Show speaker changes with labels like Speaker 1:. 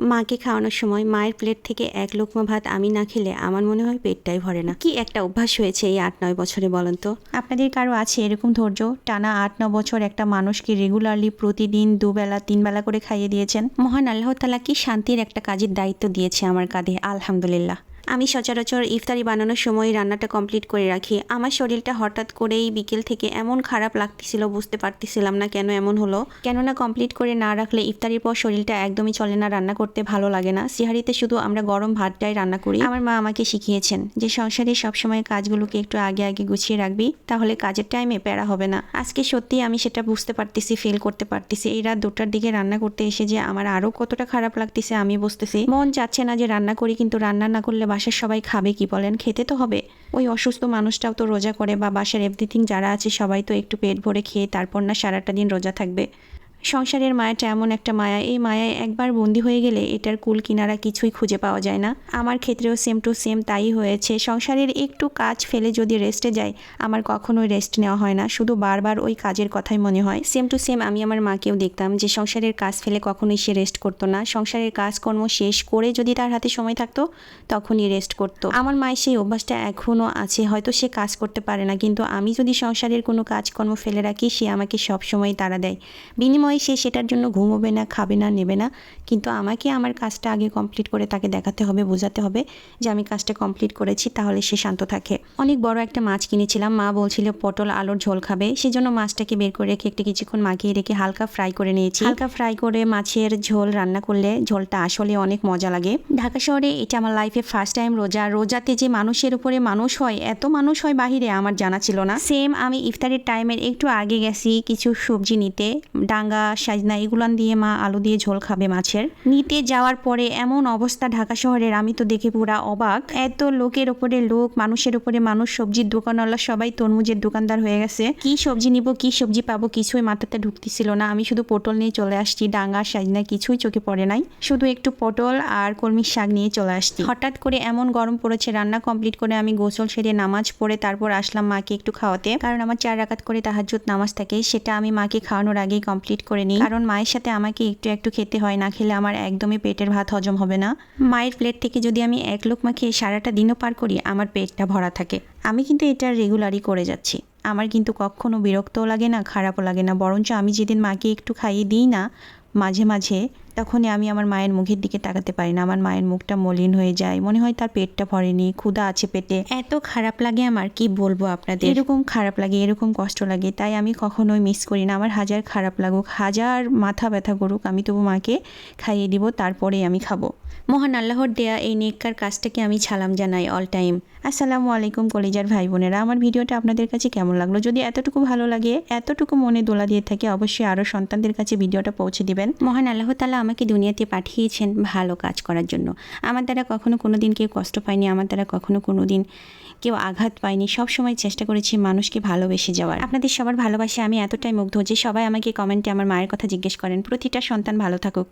Speaker 1: মাকে খাওয়ানোর সময় মায়ের প্লেট থেকে এক লোকমা ভাত আমি না খেলে আমার মনে হয় পেটটাই ভরে না। কি একটা অভ্যাস হয়েছে এই আট নয় বছরে বলেন তো?
Speaker 2: আপনাদের কারও আছে এরকম ধৈর্য? টানা আট ন বছর একটা মানুষকে রেগুলারলি প্রতিদিন দুবেলা তিনবেলা করে খাইয়ে দিয়েছেন?
Speaker 1: মহান আল্লাহ তালা কি শান্তির একটা কাজের দায়িত্ব দিয়েছে আমার কাঁধে আলহামদুলিল্লাহ। আমি সচরাচর ইফতারি বানানোর সময় রান্নাটা কমপ্লিট করে রাখি। আমার শরীরটা হঠাৎ করেই বিকেল থেকে এমন খারাপ লাগতেছিল, বুঝতে পারতেছিলাম না কেন এমন হলো। কেননা কমপ্লিট করে না রাখলে ইফতারির পর শরীরটা একদমই চলে না, রান্না করতে ভালো লাগে না। সিহারিতে শুধু আমরা গরম ভাতটাই রান্না করি। আমার মা আমাকে শিখিয়েছেন যে সংসারে সবসময় কাজগুলোকে একটু আগে আগে গুছিয়ে রাখবি, তাহলে কাজের টাইমে প্যারা হবে না। আজকে সত্যি আমি সেটা বুঝতে পারতেছি ফিল করতে পারতেছি। এই রাত দুটার দিকে রান্না করতে এসে যে আমার আরও কতটা খারাপ লাগতেছে আমি বুঝতেছি। মন চাচ্ছে না যে রান্না করি, কিন্তু রান্না না করলে বাসার সবাই খাবে কি বলেন? খেতে তো হবে। ওই অসুস্থ মানুষটাও তো রোজা করে বা বাসার এভরিথিং যারা আছে সবাই তো একটু পেট ভরে খেয়ে তারপর না সারাটা দিন রোজা থাকবে। সংসারের মায়াটা এমন একটা মায়া, এই মায়ায় একবার বন্দি হয়ে গেলে এটার কুল কিনারা কিছুই খুঁজে পাওয়া যায় না। আমার ক্ষেত্রেও সেম টু সেম তাই হয়েছে। সংসারের একটু কাজ ফেলে যদি রেস্টে যাই, আমার কখনোই রেস্ট নেওয়া হয় না। শুধু বারবার ওই কাজের কথাই মনে হয়। সেম টু সেম আমি আমার মাকেও দেখতাম যে সংসারের কাজ ফেলে কখনোই সে রেস্ট করতো না। সংসারের কাজকর্ম শেষ করে যদি তার হাতে সময় থাকতো, তখনই রেস্ট করতো। আমার মায়ের সেই অভ্যাসটা এখনও আছে। হয়তো সে কাজ করতে পারে না, কিন্তু আমি যদি সংসারের কোনো কাজকর্ম ফেলে রাখি, সে আমাকে সব সময় তাড়া দেয়। বিনিময়ে সে সেটার জন্য ঘুমোবে না, খাবে না, নেবে না। কিন্তু আমাকে আমার কাজটা আগে কমপ্লিট করে তাকে দেখাতে হবে, বোঝাতে হবে যে আমি কাজটা কমপ্লিট করেছি, তাহলে সে শান্ত থাকে। অনেক বড় একটা মাছ কিনেছিলাম, মা বলছিল পটল আলুর ঝোল খাবে। সেই জন্য মাছটাকে বের করে রেখে একটু কিছুক্ষণ মাখিয়ে রেখে হালকা ফ্রাই করে নিয়েছি। হালকা ফ্রাই করে মাছের ঝোল রান্না করলে ঝোলটা আসলে অনেক মজা লাগে। ঢাকা শহরে এটা আমার লাইফে ফার্স্ট টাইম রোজা। রোজাতে যে মানুষের উপরে মানুষ হয়, এত মানুষ হয় বাহিরে আমার জানা ছিল না। সেম আমি ইফতারের টাইমের একটু আগে গেছি কিছু সবজি নিতে। ডাঙ্গা সাজনা এগুলান দিয়ে মা আলু দিয়ে ঝোল খাবে মাছের। নিতে যাওয়ার পরে এমন অবস্থা ঢাকা শহরের, আমি তো দেখে পুরা অবাক। এত লোকের ওপরে লোক, মানুষের ওপরে মানুষ, সবজির দোকানওয়ালা সবাই তরমুজের দোকানদার হয়ে গেছে। কি সবজি নিব, কি সবজি পাবো কিছুই মাথাতে ঢুকতেছিল না। আমি শুধু পটল নিয়ে চলে আসছি ডাঙ্গা সাজনা কিছুই চোখে পড়ে নাই। শুধু একটু পটল আর কলমির শাক নিয়ে চলে আসছি। হঠাৎ করে এমন গরম পড়েছে, রান্না কমপ্লিট করে আমি গোসল সেরে নামাজ পড়ে তারপর আসলাম মাকে একটু খাওয়াতে। কারণ আমার চার রাকাত করে তাহাজ্জুদ নামাজ থাকে, সেটা আমি মাকে খাওয়ানোর আগেই কমপ্লিট করে নিই। কারণ মায়ের সাথে আমাকে একটু একটু খেতে হয়, না খেলে আমার একদমই পেটের ভাত হজম হবে না। মায়ের প্লেট থেকে যদি আমি এক লোকমা খেয়ে সারাটা দিনও পার করি, আমার পেটটা ভরা থাকে। আমি কিন্তু এটা রেগুলারই করে যাচ্ছি। আমার কিন্তু কখনো বিরক্তও লাগে না, খারাপও লাগে না। বরঞ্চ আমি যেদিন মাকে একটু খাইয়ে দিই না, মাঝে মাঝে তখনই আমি আমার মায়ের মুখের দিকে তাকাতে পারি না। আমার মায়ের মুখটা মলিন হয়ে যায়। মনে হয় তার পেটটা ভরেনি ক্ষুধা আছে পেটে। এত খারাপ লাগে আমার কি বলব আপনাদের? এরকম খারাপ লাগে এরকম কষ্ট লাগে তাই আমি কখনোই মিস করি না। আমার হাজার খারাপ লাগুক হাজার মাথা ব্যথা করুক আমি তবু মাকে খাইয়ে দিব তারপরেই আমি খাব। মহান আল্লাহর দেয়া এই নেককার কাজটাকে আমি ছালাম জানাই অল টাইম আসসালামু আলাইকুম কলেজার ভাই বোনেরা। আমার ভিডিওটা আপনাদের কাছে কেমন লাগল? যদি এতটুকু ভালো লাগে এতটুকু মনে দোলা দিয়ে থাকে অবশ্যই আরও সন্তানদের কাছে ভিডিওটা পৌঁছে দিবেন। মহান আল্লাহ তালা আমাকে দুনিয়াতে পাঠিয়েছেন ভালো কাজ করার জন্য। আমার দ্বারা কখনো কোনো দিন কেউ কষ্ট পায়নি, আমার দ্বারা কখনো কোনো দিন কেউ আঘাত পায়নি। সব সময় চেষ্টা করেছি মানুষকে ভালোবেসে যাওয়ার। আপনাদের সবার ভালোবাসে আমি এতটাই মুগ্ধ যে সবাই আমাকে কমেন্টে আমার মায়ের কথা জিজ্ঞেস করেন। প্রতিটা সন্তান ভালো থাকুক।